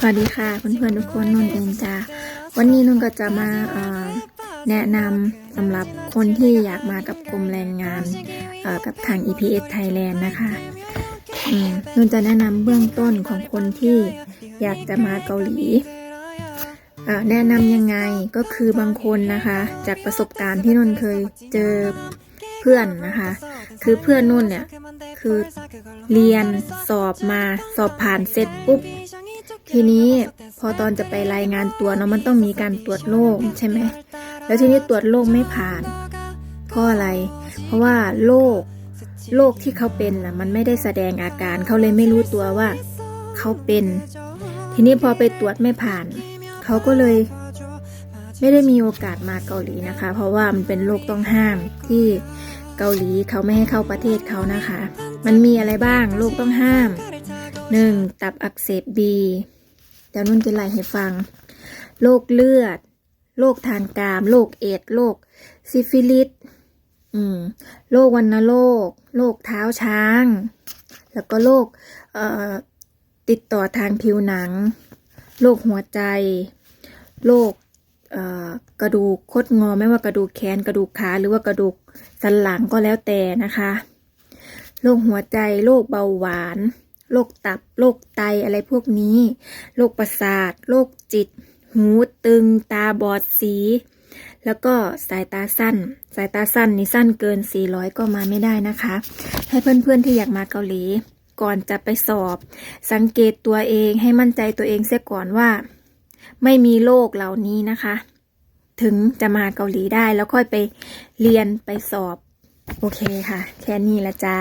สวัสดีค่ะเพื่อนๆทุกคนนุ่นเองจ้าวันนี้นุ่นก็จะมาแนะนำสำหรับคนที่อยากมากับกรมแรงงานกับทาง EPS Thailand นะคะนุ่นจะแนะนำเบื้องต้นของคนที่อยากจะมาเกาหลีแนะนำยังไงก็คือบางคนนะคะ จากประสบการณ์ที่นุ่นเคยเจอเพื่อนนะคะ คือเพื่อนนุ่นเนี่ยคือเรียนสอบมาสอบผ่านเสร็จปุ๊บ ทีนี้พอตอนจะไปรายงานตัวเนาะมันต้องมีการตรวจโรคใช่ไหมแล้วทีนี้ตรวจโรคไม่ผ่านเพราะอะไร เพราะว่าโรคโรคที่เขาเป็นล่ะ มันไม่ได้แสดงอาการเขาเลยไม่รู้ตัวว่าเขาเป็น ทีนี้พอไปตรวจไม่ผ่าน เขาก็เลยไม่ได้มีโอกาสมาเกาหลีนะคะ เพราะว่ามันเป็นโรคต้องห้ามที่เกาหลีเขาไม่ให้เข้าประเทศเขานะคะ มันมีอะไรบ้างโรคต้องห้ามหนึ่งตับอักเสบบี เดี๋ยวนุ่นจะไล่ให้ฟัง โรคเลือด โรคทางกาม โรคเอดส์โรคซิฟิลิส อืม โรควัณโรค โรคเท้าช้าง แล้วก็โรคเอ่อติดต่อทางผิวหนัง โรคหัวใจ โรคกระดูกคดงอ ไม่ว่ากระดูกแขน กระดูกขา หรือว่ากระดูกสันหลังก็แล้วแต่นะคะ โรคหัวใจ โรคเบาหวาน โรคตับ โรคไตอะไรพวกนี้ โรคประสาท โรคจิต หูตึง ตาบอดสี แล้วก็สายตาสั้น สายตาสั้นนี่สั้นเกิน 400 ก็มาไม่ได้นะคะ ให้เพื่อนๆที่อยากมาเกาหลี ก่อนจะไปสอบ สังเกตตัวเองให้มั่นใจตัวเองเสียก่อนว่า ไม่มีโรคเหล่านี้นะคะ ถึงจะมาเกาหลีได้แล้วค่อยไปเรียนไปสอบ โอเคค่ะ แค่นี้ละจ้า